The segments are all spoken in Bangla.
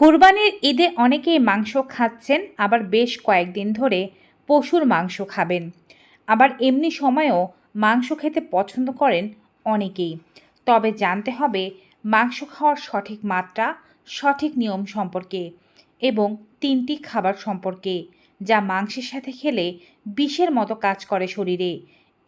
কোরবানির ঈদে অনেকেই মাংস খাচ্ছেন, আবার বেশ কয়েকদিন ধরে পশুর মাংস খাবেন। আবার এমনি সময়েও মাংস খেতে পছন্দ করেন অনেকেই। তবে জানতে হবে, মাংস খাওয়ার সঠিক মাত্রা, সঠিক নিয়ম সম্পর্কে এবং তিনটি খাবার সম্পর্কে, যা মাংসের সাথে খেলে বিষের মতো কাজ করে শরীরে।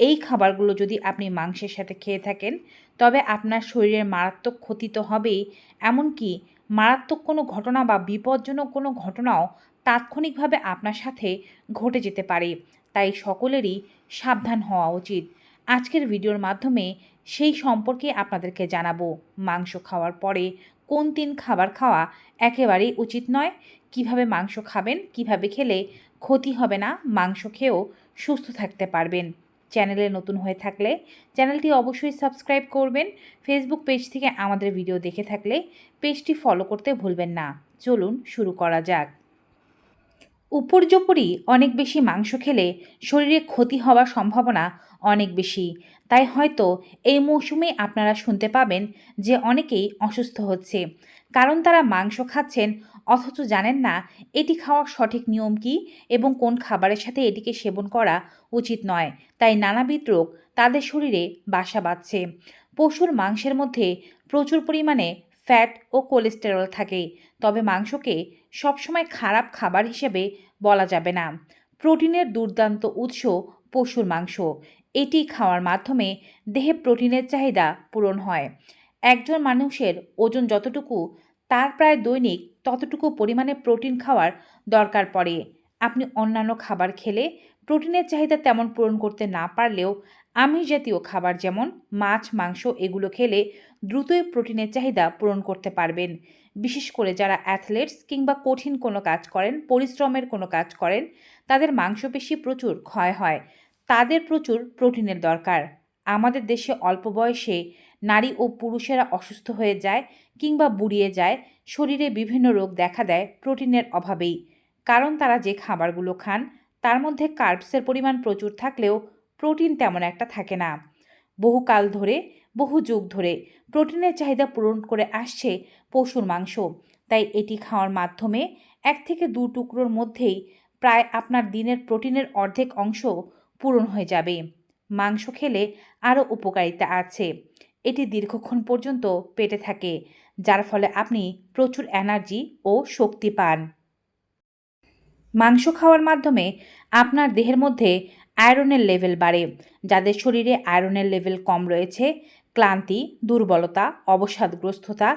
এই খাবারগুলো যদি আপনি মাংসের সাথে খেয়ে থাকেন, তবে আপনার শরীরের মারাত্মক ক্ষতি তো হবেই, এমনকি মারাত্মক কোনো ঘটনা বা বিপজ্জনক কোনো ঘটনাও তাৎক্ষণিকভাবে আপনার সাথে ঘটে যেতে পারে। তাই সকলেরই সাবধান হওয়া উচিত। আজকের ভিডিওর মাধ্যমে সেই সম্পর্কে আপনাদেরকে জানাব। মাংস খাওয়ার পরে কোন তিন খাবার খাওয়া একেবারেই উচিত নয়? কীভাবে মাংস খাবেন? কীভাবে খেলে ক্ষতি হবে না? মাংস খেয়েও সুস্থ থাকতে পারবেন। চ্যানেলে নতুন হয়ে থাকলে চ্যানেলটি অবশ্যই সাবস্ক্রাইব করবেন ফেসবুক পেজ থেকে আমাদের ভিডিও দেখে থাকলে পেজটি ফলো করতে ভুলবেন না। চলুন শুরু করা যাক। উপর্যুপরি অনেক বেশি মাংস খেলে শরীরে ক্ষতি হওয়ার সম্ভাবনা অনেক বেশি। তাই হয়তো এই মৌসুমে আপনারা শুনতে পাবেন যে অনেকেই অসুস্থ হচ্ছে। কারণ তারা মাংস খাচ্ছেন অথচ জানেন না, এটি খাওয়ার সঠিক নিয়ম কী এবং কোন খাবারের সাথে এটিকে সেবন করা উচিত নয়। তাই নানাবিধ রোগ তাদের শরীরে বাসা বাঁধছে। পশুর মাংসের মধ্যে প্রচুর পরিমাণে ফ্যাট ও কোলেস্টেরল থাকে। তবে মাংসকে সবসময় খারাপ খাবার হিসেবে বলা যাবে না। প্রোটিনের দুর্দান্ত উৎস পশুর মাংস। এটি খাওয়ার মাধ্যমে দেহে প্রোটিনের চাহিদা পূরণ হয়। একজন মানুষের ওজন যতটুকু, তার প্রায় দৈনিক ততটুকু পরিমাণে প্রোটিন খাওয়ার দরকার পড়ে। আপনি অন্যান্য খাবার খেলে প্রোটিনের চাহিদা তেমন পূরণ করতে না পারলেও আমিষ জাতীয় খাবার যেমন মাছ, মাংস, এগুলো খেলে দ্রুতই প্রোটিনের চাহিদা পূরণ করতে পারবেন। বিশেষ করে যারা অ্যাথলেটস কিংবা কঠিন কোনো কাজ করেন, পরিশ্রমের কোনো কাজ করেন, তাদের মাংসপেশি প্রচুর ক্ষয় হয়। তাদের প্রচুর প্রোটিনের দরকার। আমাদের দেশে অল্প বয়সে নারী ও পুরুষেরা অসুস্থ হয়ে যায় কিংবা বুড়িয়ে যায়। শরীরে বিভিন্ন রোগ দেখা দেয় প্রোটিনের অভাবেই। কারণ তারা যে খাবারগুলো খান, তার মধ্যে কার্বসের পরিমাণ প্রচুর থাকলেও প্রোটিন তেমন একটা থাকে না। বহুকাল ধরে, বহু যুগ ধরে প্রোটিনের চাহিদা পূরণ করে আসছে পশুর মাংস। তাই এটি খাওয়ার মাধ্যমে এক থেকে দু টুকরোর মধ্যেই প্রায় আপনার দিনের প্রোটিনের অর্ধেক অংশ পূরণ হয়ে যাবে। মাংস খেলে আরও উপকারিতা আছে। এটি দীর্ঘক্ষণ পর্যন্ত পেটে থাকে, যার ফলে আপনি প্রচুর এনার্জি ও শক্তি পান। মাংস খাওয়ার মাধ্যমে আপনার দেহের মধ্যে আয়রনের লেভেল বাড়ে, যাদের শরীরে আয়রনের লেভেল কম রয়েছে, ক্লান্তি, দুর্বলতা, অবসাদগ্রস্ততা,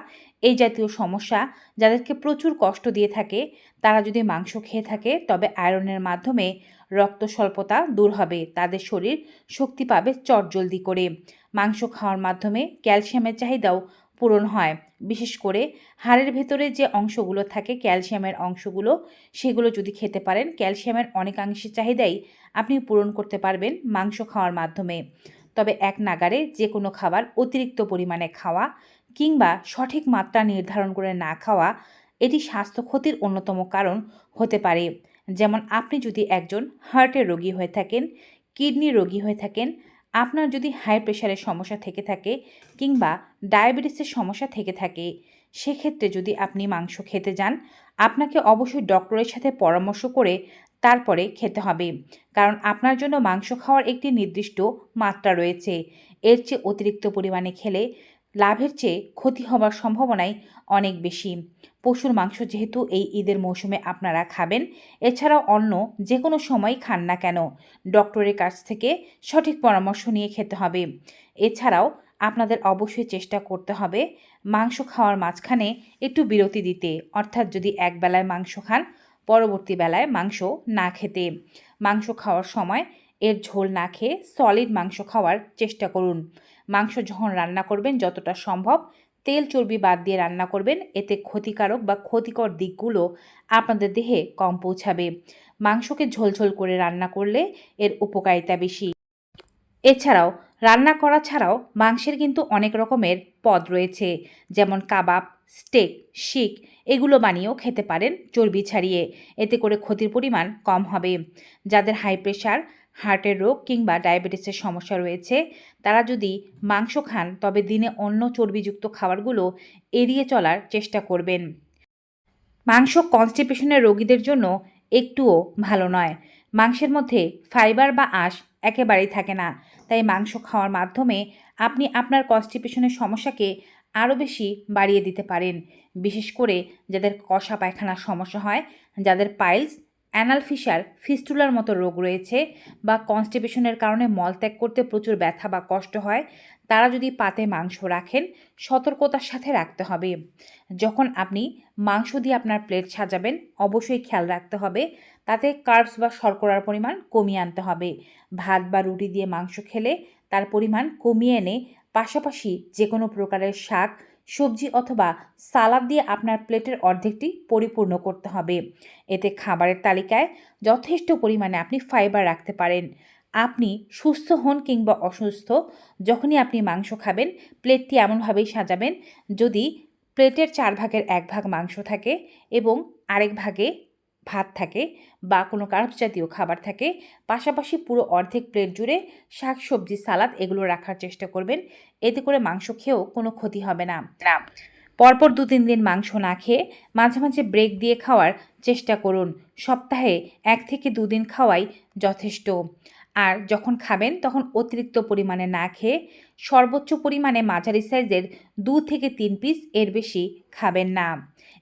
এই জাতীয় সমস্যা যাদেরকে প্রচুর কষ্ট দিয়ে থাকে, তারা যদি মাংস খেয়ে থাকে, তবে আয়রনের মাধ্যমে রক্ত স্বল্পতা দূর হবে। তাদের শরীর শক্তি পাবে চটজলদি করে। মাংস খাওয়ার মাধ্যমে ক্যালসিয়ামের চাহিদাও পূরণ হয়। বিশেষ করে হাড়ের ভেতরে যে অংশগুলো থাকে ক্যালসিয়ামের অংশগুলো, সেগুলো যদি খেতে পারেন, ক্যালসিয়ামের অনেকাংশে চাহিদাই আপনি পূরণ করতে পারবেন মাংস খাওয়ার মাধ্যমে। তবে এক নাগারে যে কোনো খাবার অতিরিক্ত পরিমাণে খাওয়া কিংবা সঠিক মাত্রা নির্ধারণ করে না খাওয়া এটি স্বাস্থ্য ক্ষতির অন্যতম কারণ হতে পারে। যেমন আপনি যদি একজন হার্টের রোগী হয়ে থাকেন, কিডনি রোগী হয়ে থাকেন, আপনার যদি হাই প্রেশারের সমস্যা থেকে থাকে কিংবা ডায়াবেটিসের সমস্যা থেকে থাকে, সেক্ষেত্রে যদি আপনি মাংস খেতে যান, আপনাকে অবশ্যই ডক্টরের সাথে পরামর্শ করে তারপরে খেতে হবে। কারণ আপনার জন্য মাংস খাওয়ার একটি নির্দিষ্ট মাত্রা রয়েছে। এর চেয়ে অতিরিক্ত পরিমাণে খেলে লাভের চেয়ে ক্ষতি হওয়ার সম্ভাবনাই অনেক বেশি। পশুর মাংস যেহেতু এই ঈদের মৌসুমে আপনারা খাবেন, এছাড়াও অন্য যে কোনো সময় খান না কেন, ডক্টরের কাছ থেকে সঠিক পরামর্শ নিয়ে খেতে হবে। এছাড়াও আপনাদের অবশ্যই চেষ্টা করতে হবে মাংস খাওয়ার মাঝখানে একটু বিরতি দিতে, অর্থাৎ যদি এক বেলায় মাংস খান, পরবর্তী বেলায় মাংস না খেতে। মাংস খাওয়ার সময় এর ঝোল না খেয়ে সলিড মাংস খাওয়ার চেষ্টা করুন। মাংস যখন রান্না করবেন যতটা সম্ভব, তেল চর্বি বাদ দিয়ে রান্না করবেন। এতে ক্ষতিকারক বা ক্ষতিকর দিকগুলো আপনাদের দেহে কম পৌঁছাবে। মাংসকে ঝোলঝোল করে রান্না করলে এর উপকারিতা বেশি। এছাড়াও, রান্না করা ছাড়াও মাংসের কিন্তু অনেক রকমের পদ রয়েছে। যেমন কাবাব, স্টেক, শিক, এগুলো বানিয়েও খেতে পারেন চর্বি ছাড়িয়ে। এতে করে ক্ষতির পরিমাণ কম হবে। যাদের হাই প্রেশার হার্টের রোগ কিংবা ডায়াবেটিসের সমস্যা রয়েছে, তারা যদি মাংস খান, তবে দিনে অন্য চর্বিযুক্ত খাবারগুলো এড়িয়ে চলার চেষ্টা করবেন। মাংস কনস্টিপেশনের রোগীদের জন্য একটুও ভালো নয়। মাংসের মধ্যে ফাইবার বা আঁশ একেবারেই থাকে না। তাই মাংস খাওয়ার মাধ্যমে আপনি আপনার কনস্টিপেশনের সমস্যাকে আরও বেশি বাড়িয়ে দিতে পারেন। বিশেষ করে যাদের কষা পায়খানার সমস্যা হয়, যাদের পাইলস অ্যানাল ফিসার ফিস্টুলার মতো রোগ রয়েছে বা কনস্টিপেশনের কারণে মলত্যাগ করতে প্রচুর ব্যথা বা কষ্ট হয়, তারা যদি পাতে মাংস রাখেন, সতর্কতার সাথে রাখতে হবে। যখন আপনি মাংস দিয়ে আপনার প্লেট সাজাবেন, অবশ্যই খেয়াল রাখতে হবে, তাতে কার্বস বা শর্করার পরিমাণ কমিয়ে আনতে হবে। ভাত বা রুটি দিয়ে মাংস খেলে তার পরিমাণ কমিয়ে এনে পাশাপাশি যে কোনো প্রকারের শাক সবজি অথবা সালাদ দিয়ে আপনার প্লেটের অর্ধেকটি পরিপূর্ণ করতে হবে। এতে খাবারের তালিকায় যথেষ্ট পরিমাণে আপনি ফাইবার রাখতে পারেন। আপনি সুস্থ হন কিংবা অসুস্থ, যখনই আপনি মাংস খাবেন, প্লেটটি এমনভাবেই সাজাবেন যদি প্লেটের চার ভাগের এক ভাগ মাংস থাকে এবং আরেক ভাগে ভাত থাকে বা কোনো কার্বস জাতীয় খাবার থাকে, পাশাপাশি পুরো অর্ধেক প্লেট জুড়ে শাক, সবজি, সালাদ এগুলো রাখার চেষ্টা করবেন। এতে করে মাংস খেয়েও কোনো ক্ষতি হবে না। পরপর দু তিন দিন মাংস না খেয়ে মাঝে মাঝে ব্রেক দিয়ে খাওয়ার চেষ্টা করুন। সপ্তাহে এক থেকে দুদিন খাওয়াই যথেষ্ট। আর যখন খাবেন তখন অতিরিক্ত পরিমাণে না খেয়ে সর্বোচ্চ পরিমাণে মাঝারি সাইজের দু থেকে তিন পিস এর বেশি খাবেন না।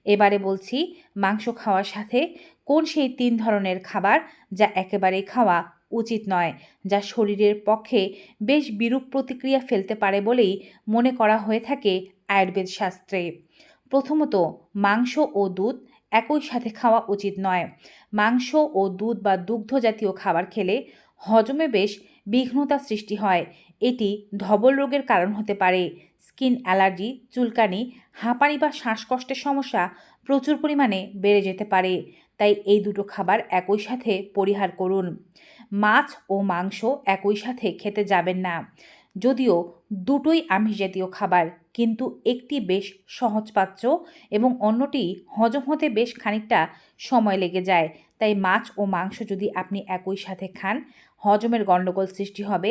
এবারে বলছি মাংস খাওয়ার সাথে কোন সেই তিন ধরনের খাবার যা একেবারেই খাওয়া উচিত নয়, যা শরীরের পক্ষে বেশ বিরূপ প্রতিক্রিয়া ফেলতে পারে বলেই মনে করা হয়ে থাকে আয়ুর্বেদ শাস্ত্রে। প্রথমত, মাংস ও দুধ একই সাথে খাওয়া উচিত নয়। মাংস ও দুধ বা দুগ্ধ জাতীয় খাবার খেলে হজমে বেশ বিঘ্নতা সৃষ্টি হয়। এটি ধবল রোগের কারণ হতে পারে। স্কিন অ্যালার্জি, চুলকানি, হাঁপানি বা শ্বাসকষ্টের সমস্যা প্রচুর পরিমাণে বেড়ে যেতে পারে। তাই এই দুটো খাবার একই সাথে পরিহার করুন। মাছ ও মাংস একই সাথে খেতে যাবেন না। যদিও দুটোই আমিষ জাতীয় খাবার, কিন্তু একটি বেশ সহজপাচ্য এবং অন্যটি হজম হতে বেশ খানিকটা সময় লেগে যায়। তাই মাছ ও মাংস যদি আপনি একই সাথে খান হজমের গণ্ডগোল সৃষ্টি হবে।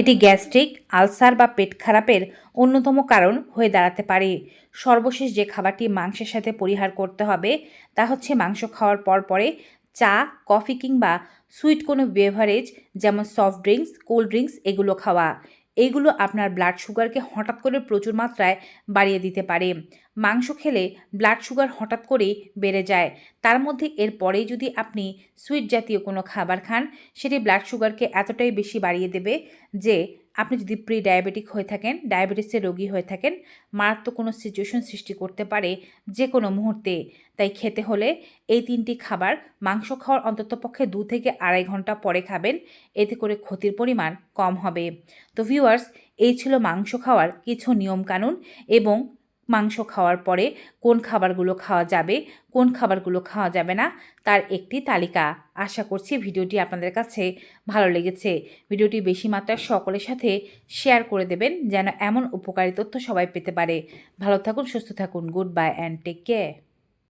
এটি গ্যাস্ট্রিক, আলসার বা পেট খারাপের অন্যতম কারণ হয়ে দাঁড়াতে পারে। সর্বশেষ যে খাবারটি মাংসের সাথে পরিহার করতে হবে, তা হচ্ছে মাংস খাওয়ার পর পরে চা, কফি কিংবা সুইট কোনো বেভারেজ যেমন সফট ড্রিঙ্কস কোল্ড ড্রিঙ্কস এগুলো খাওয়া। এইগুলো আপনার ব্লাড সুগারকে হঠাৎ করে প্রচুর মাত্রায় বাড়িয়ে দিতে পারে। মাংস খেলে ব্লাড সুগার হঠাৎ করেই বেড়ে যায়। তার মধ্যে এর পরে যদি আপনি সুইট জাতীয় কোনো খাবার খান, সেটি ব্লাড সুগারকে এতটাই বেশি বাড়িয়ে দেবে যে আপনি যদি প্রি ডায়াবেটিক হয়ে থাকেন ডায়াবেটিসের রোগী হয়ে থাকেন, মারাত্মক কোনো সিচুয়েশন সৃষ্টি করতে পারে যে কোনো মুহূর্তে। তাই খেতে হলে এই তিনটি খাবার মাংস খাওয়ার অন্ততপক্ষে দু থেকে আড়াই ঘণ্টা পরে খাবেন, এতে করে ক্ষতির পরিমাণ কম হবে। তো ভিউয়ার্স এই ছিল মাংস খাওয়ার কিছু নিয়মকানুন এবং মাংস খাওয়ার পরে কোন খাবারগুলো খাওয়া যাবে, কোন খাবারগুলো খাওয়া যাবে না, তার একটি তালিকা। আশা করছি ভিডিওটি আপনাদের কাছে ভালো লেগেছে। ভিডিওটি বেশি মাত্রায় সকলের সাথে শেয়ার করে দেবেন যেন এমন উপকারী তথ্য সবাই পেতে পারে। ভালো থাকুন, সুস্থ থাকুন, good bye, and take care.